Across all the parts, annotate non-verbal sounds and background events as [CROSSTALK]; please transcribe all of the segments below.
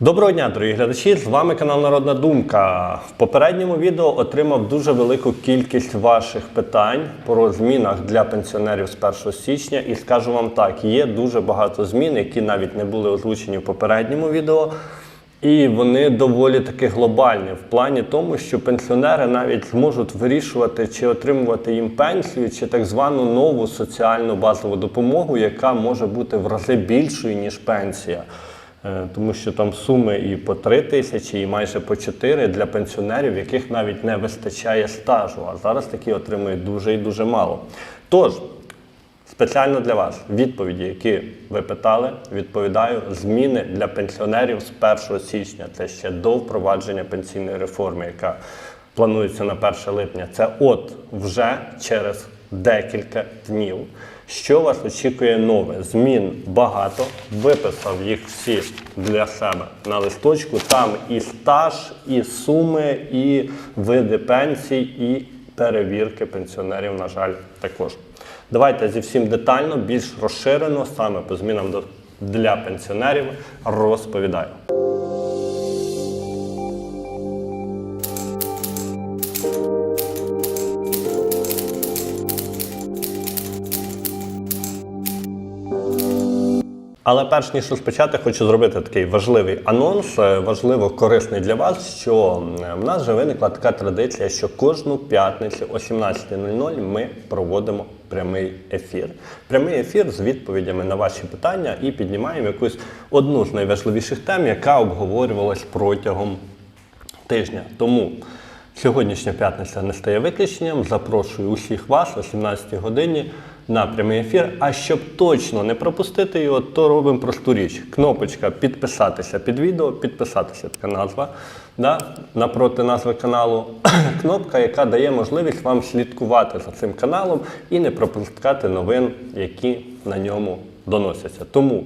Доброго дня, дорогі глядачі! З вами канал Народна Думка. В попередньому відео отримав дуже велику кількість ваших питань про змінах для пенсіонерів з 1 січня. І скажу вам так: є дуже багато змін, які навіть не були озвучені в попередньому відео. І вони доволі таки глобальні в плані тому, що пенсіонери навіть зможуть вирішувати, чи отримувати їм пенсію, чи так звану нову соціальну базову допомогу, яка може бути в рази більшою, ніж пенсія. Е, Тому що там суми і по 3 тисячі, і майже по 4 для пенсіонерів, яких навіть не вистачає стажу. А зараз такі отримують дуже і дуже мало. Тож, спеціально для вас відповіді, які ви питали, відповідаю. Зміни для пенсіонерів з 1 січня. Це ще до впровадження пенсійної реформи, яка планується на 1 липня. Це от вже через декілька днів. Що вас очікує нове? Змін багато. Виписав їх всі для себе на листочку. Там і стаж, і суми, і види пенсій, і перевірки пенсіонерів, на жаль, також. Давайте зі всім детально, більш розширено, саме по змінам для пенсіонерів, розповідаю. Але перш ніж розпочати, хочу зробити такий важливий анонс, е, важливо корисний для вас, що е, в нас вже виникла така традиція, що кожну п'ятницю о 17.00 ми проводимо прямий ефір. Прямий ефір з відповідями на ваші питання і піднімаємо якусь одну з найважливіших тем, яка обговорювалась протягом тижня. Тому сьогоднішня п'ятниця не стає виключенням. Запрошую усіх вас о 17 годині на прямий ефір. А щоб точно не пропустити його, то робимо просту річ. Кнопочка підписатися під відео, підписатися така назва. Да? Напроти назви каналу [CLEARS THROAT] кнопка, яка дає можливість вам слідкувати за цим каналом і не пропускати новин, які на ньому доносяться. Тому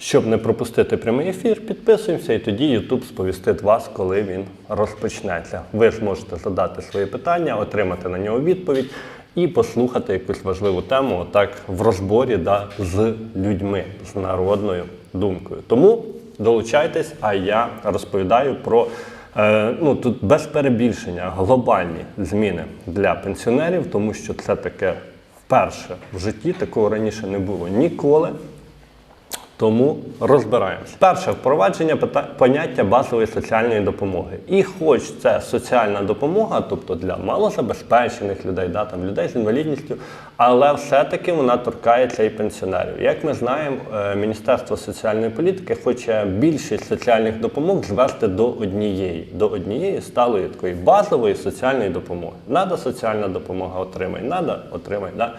щоб не пропустити прямий ефір, підписуємося, і тоді YouTube сповістить вас, коли він розпочнеться. Ви зможете задати свої питання, отримати на нього відповідь і послухати якусь важливу тему, отак в розборі да, з людьми, з народною думкою. Тому долучайтесь, а я розповідаю про. Е, ну тут без перебільшення глобальні зміни для пенсіонерів, тому що це таке вперше в житті такого раніше не було ніколи. Тому розбираємося. Перше впровадження поняття базової соціальної допомоги. І хоч це соціальна допомога, тобто для малозабезпечених людей, да, там, людей з інвалідністю, але все-таки вона торкається і пенсіонерів. Як ми знаємо, е, Міністерство соціальної політики хоче більшість соціальних допомог звести до однієї, до однієї сталої такої базової соціальної допомоги. Надо соціальна допомога отримай, надо отримай. Да?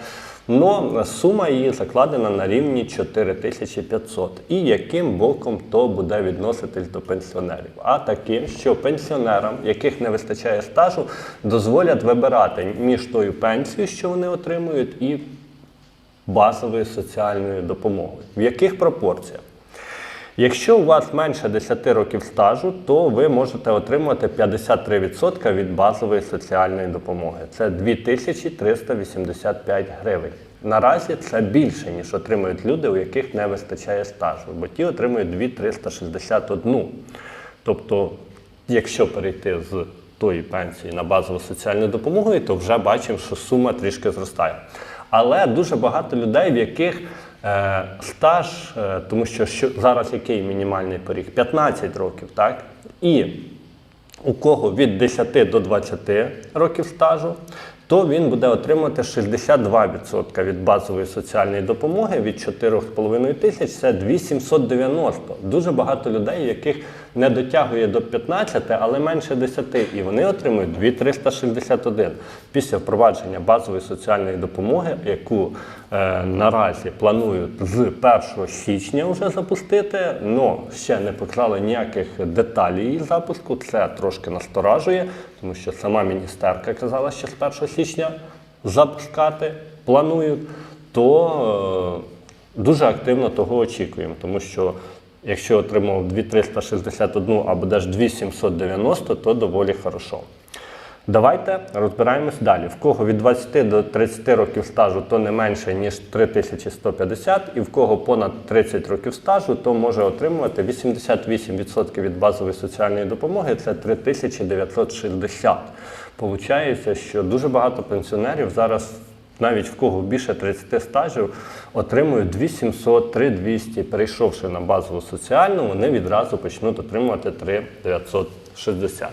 Но сума її закладена на рівні 4500. І яким боком то буде відноситись до пенсіонерів? А таким, що пенсіонерам, яких не вистачає стажу, дозволять вибирати між тою пенсією, що вони отримують, і базовою соціальною допомогою. В яких пропорціях? Якщо у вас менше 10 років стажу, то ви можете отримувати 53% від базової соціальної допомоги. Це 2385 гривень. Наразі це більше, ніж отримують люди, у яких не вистачає стажу, бо ті отримують 2361. Тобто, якщо перейти з тої пенсії на базову соціальну допомогу, то вже бачимо, що сума трішки зростає. Але дуже багато людей, в яких стаж, е, тому що зараз який мінімальний поріг? 15 років, так? І у кого від 10 до 20 років стажу, то він буде отримувати 62% від базової соціальної допомоги від 4,5 тисяч це 2790. Дуже багато людей, яких не дотягує до 15, але менше 10, і вони отримують 2361. Після впровадження базової соціальної допомоги, яку е, наразі планують з 1 січня вже запустити, але ще не показали ніяких деталей її запуску. Це трошки насторажує, тому що сама міністерка казала, що з 1 січня запускати планують, то е, дуже активно того очікуємо, тому що якщо отримав 2361 а будеш 2790, то доволі хорошо. Давайте розбираємось далі. В кого від 20 до 30 років стажу, то не менше, ніж 3150, і в кого понад 30 років стажу, то може отримувати 88% від базової соціальної допомоги, це 3960. Получається, що дуже багато пенсіонерів зараз, навіть в кого більше 30 стажів, отримують 2700, 3200. Перейшовши на базову соціальну, вони відразу почнуть отримувати 3960.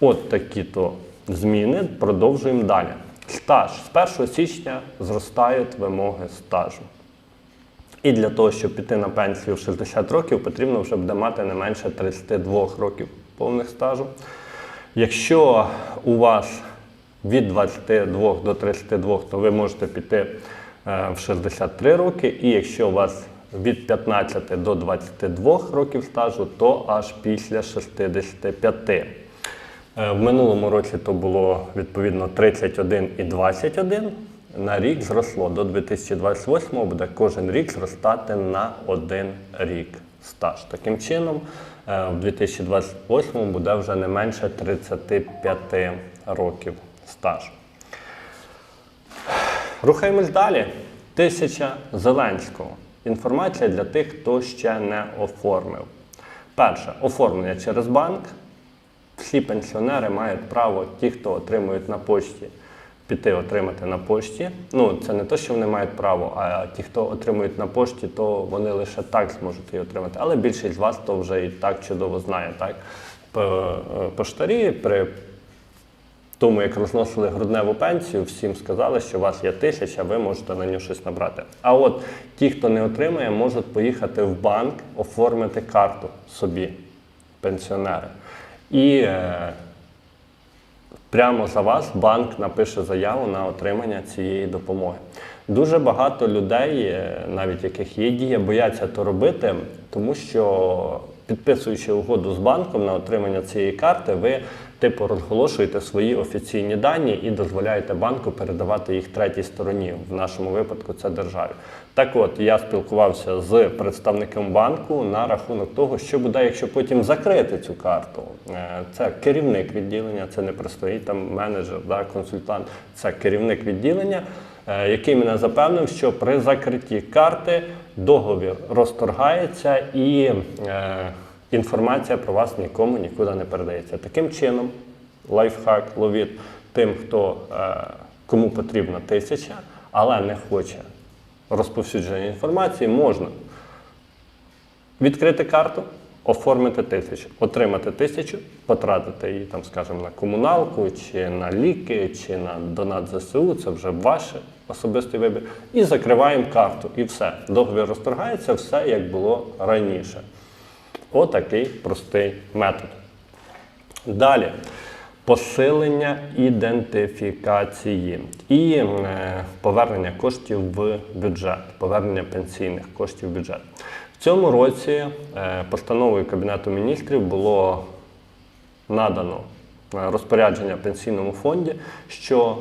От такі то зміни. Продовжуємо далі. Стаж. З 1 січня зростають вимоги стажу. І для того, щоб піти на пенсію в 60 років, потрібно вже буде мати не менше 32 років повних стажу. Якщо у вас від 22 до 32, то ви можете піти е, в 63 роки. І якщо у вас від 15 до 22 років стажу, то аж після 65. Е, В минулому році то було відповідно 31 і 21. На рік зросло до 2028 буде кожен рік зростати на один рік стаж. Таким чином, е, в 2028 буде вже не менше 35 років стажу. Рухаємось далі. Тисяча Зеленського. Інформація для тих, хто ще не оформив. Перше, оформлення через банк. Всі пенсіонери мають право, ті, хто отримують на пошті, піти отримати на пошті. Ну, це не те, що вони мають право, а ті, хто отримують на пошті, то вони лише так зможуть її отримати. Але більшість з вас то вже і так чудово знає. Так? Е, Поштарі при тому, як розносили грудневу пенсію, всім сказали, що у вас є тисяча, ви можете на нього щось набрати. А от ті, хто не отримає, можуть поїхати в банк, оформити карту собі, пенсіонери. І е, прямо за вас банк напише заяву на отримання цієї допомоги. Дуже багато людей, е, навіть яких є дія, бояться то робити, тому що підписуючи угоду з банком на отримання цієї карти, ви типу розголошуєте свої офіційні дані і дозволяєте банку передавати їх третій стороні. В нашому випадку це державі. Так от я спілкувався з представником банку на рахунок того, що буде, якщо потім закрити цю карту. Е, Це керівник відділення, це не простоїть там менеджер, да, консультант, це керівник відділення, е, який мене запевнив, що при закритті карти договір розторгається і е, інформація про вас нікому нікуди не передається. Таким чином, лайфхак ловіт тим, хто е, кому потрібна тисяча, але не хоче розповсюдження інформації, можна відкрити карту, оформити тисячу, отримати тисячу, потратити її, там, скажімо, на комуналку, чи на ліки, чи на донат ЗСУ, це вже ваш особистий вибір. І закриваємо карту. І все. Договір розторгається, все як було раніше. Отакий простий метод. Далі. Посилення ідентифікації і е, повернення коштів в бюджет, повернення пенсійних коштів в бюджет. В цьому році е, постановою Кабінету міністрів було надано е, розпорядження пенсійному фонді, що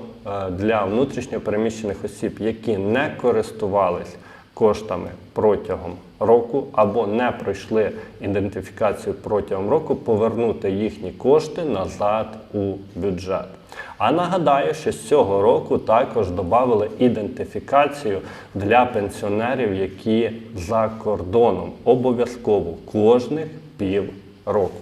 для внутрішньо переміщених осіб, які не користувались коштами протягом року або не пройшли ідентифікацію протягом року, повернути їхні кошти назад у бюджет. А нагадаю, що з цього року також додали ідентифікацію для пенсіонерів, які за кордоном обов'язково кожних пів року.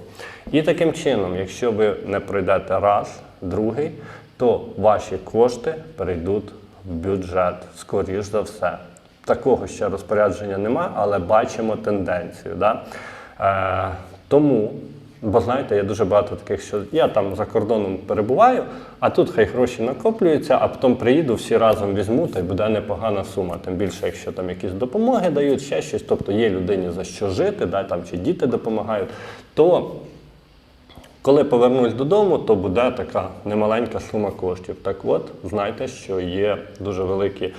І таким чином, якщо ви не пройдете раз, другий, то ваші кошти перейдуть в бюджет, скоріш за все. Такого ще розпорядження нема, але бачимо тенденцію. Да? Е, тому, бо знаєте, є дуже багато таких, що я там за кордоном перебуваю, а тут хай гроші накоплюються, а потім приїду, всі разом візьму, та й буде непогана сума. Тим більше, якщо там якісь допомоги дають, ще щось, тобто є людині за що жити, да, там, чи діти допомагають, то коли повернусь додому, то буде така немаленька сума коштів. Так от, знайте, що є дуже великі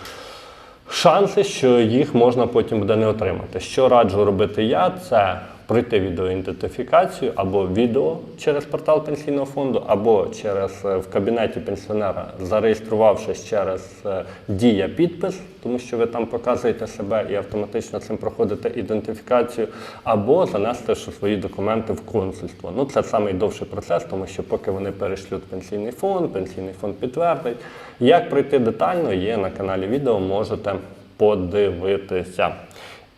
шанси, що їх можна потім буде не отримати. Що раджу робити я, це пройти відеоідентифікацію або відео через портал пенсійного фонду, або через е, в кабінеті пенсіонера, зареєструвавшись через е, дія підпис, тому що ви там показуєте себе і автоматично цим проходите ідентифікацію, або занести свої документи в консульство. Ну це найдовший процес, тому що поки вони перешлють пенсійний фонд, пенсійний фонд підтвердить. Як пройти детально, є на каналі відео, можете подивитися.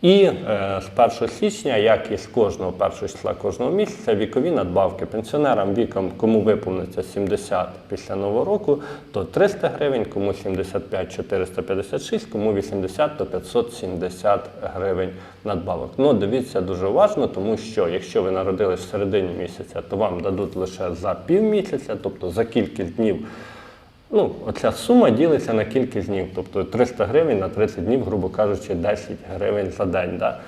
І е, з 1 січня, як і з кожного першого числа кожного місяця, вікові надбавки пенсіонерам віком, кому виповниться 70 після нового року, то 300 гривень, кому 75 456, кому 80 то 570 гривень надбавок. Ну дивіться дуже уважно, тому що якщо ви народились в середині місяця, то вам дадуть лише за півмісяця, тобто за кількість днів. Ну, оця сума ділиться на кількість днів, тобто 300 гривень на 30 днів, грубо кажучи, 10 гривень за день. Да?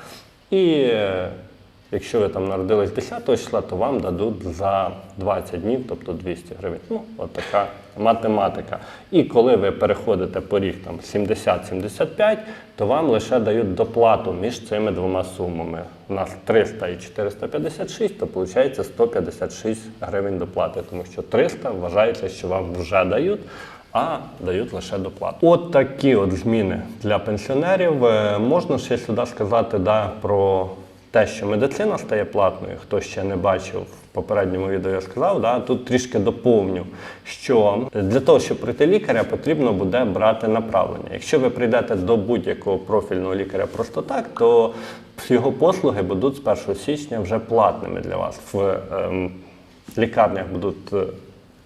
І е, якщо ви там народились 10 числа, то вам дадуть за 20 днів, тобто 200 гривень. Ну, от така математика. І коли ви переходите поріг там 70-75, то вам лише дають доплату між цими двома сумами. У нас 300 і 456, то виходить 156 гривень доплати, тому що 300 вважається, що вам вже дають. А дають лише доплату. От такі от зміни для пенсіонерів. Е, Можна ще сюди сказати да, про те, що медицина стає платною. Хто ще не бачив в попередньому відео, я сказав. Да, тут трішки доповню, що для того, щоб прийти лікаря, потрібно буде брати направлення. Якщо ви прийдете до будь-якого профільного лікаря просто так, то його послуги будуть з 1 січня вже платними для вас. В ем, лікарнях будуть е,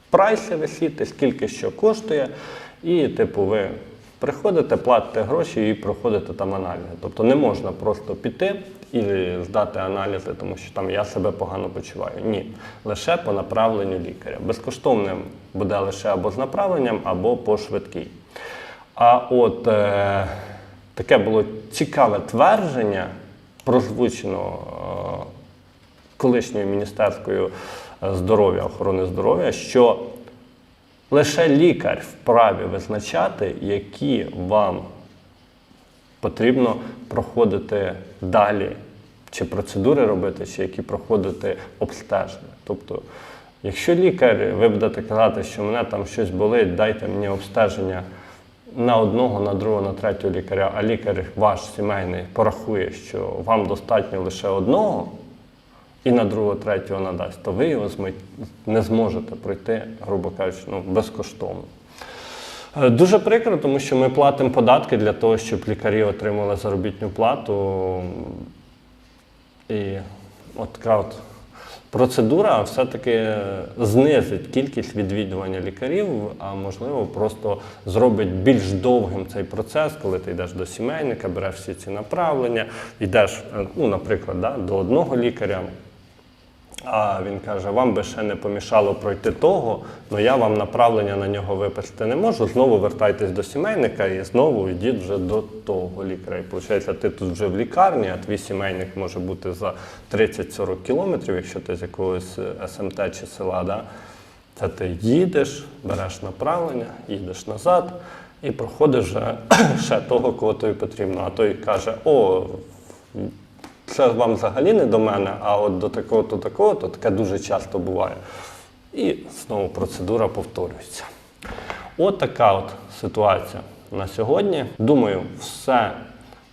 прайси висіти, скільки що коштує, і типу ви приходите, платите гроші і проходите там аналізи. Тобто не можна просто піти і здати аналізи, тому що там я себе погано почуваю. Ні, лише по направленню лікаря. Безкоштовним буде лише або з направленням, або по швидкій. А от е, таке було цікаве твердження, прозвучено е, колишньою міністерською е, здоров'я, охорони здоров'я, що лише лікар вправі визначати, які вам потрібно проходити далі, чи процедури робити, чи які проходити обстеження. Тобто, якщо лікар, ви будете казати, що мене там щось болить, дайте мені обстеження на одного, на другого, на третього лікаря, а лікар ваш сімейний порахує, що вам достатньо лише одного, і на другого, третього надасть, то ви його не зможете пройти, грубо кажучи, ну, безкоштовно. Е, Дуже прикро, тому що ми платимо податки для того, щоб лікарі отримали заробітну плату. І от така от процедура все-таки знизить кількість відвідування лікарів, а можливо, просто зробить більш довгим цей процес, коли ти йдеш до сімейника, береш всі ці направлення, йдеш, е, ну, наприклад, да, до одного лікаря. А він каже, вам би ще не помішало пройти того, але я вам направлення на нього виписати не можу. Знову вертайтесь до сімейника і знову йдіть вже до того лікаря. І виходить, ти тут вже в лікарні, а твій сімейник може бути за 30-40 кілометрів, якщо ти з якогось е, СМТ чи села. Да? Це ти їдеш, береш направлення, їдеш назад і проходиш вже [CLEARS THROAT] ще того, кого тобі потрібно. А той каже, о, це вам взагалі не до мене, а от до такого-то, такого-то таке дуже часто буває. І знову процедура повторюється. От така от ситуація на сьогодні. Думаю, все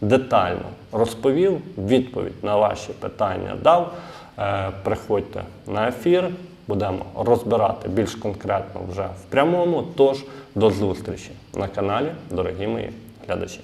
детально розповів, відповідь на ваші питання дав. Е, приходьте на ефір, будемо розбирати більш конкретно вже в прямому. Тож до зустрічі на каналі, дорогі мої глядачі.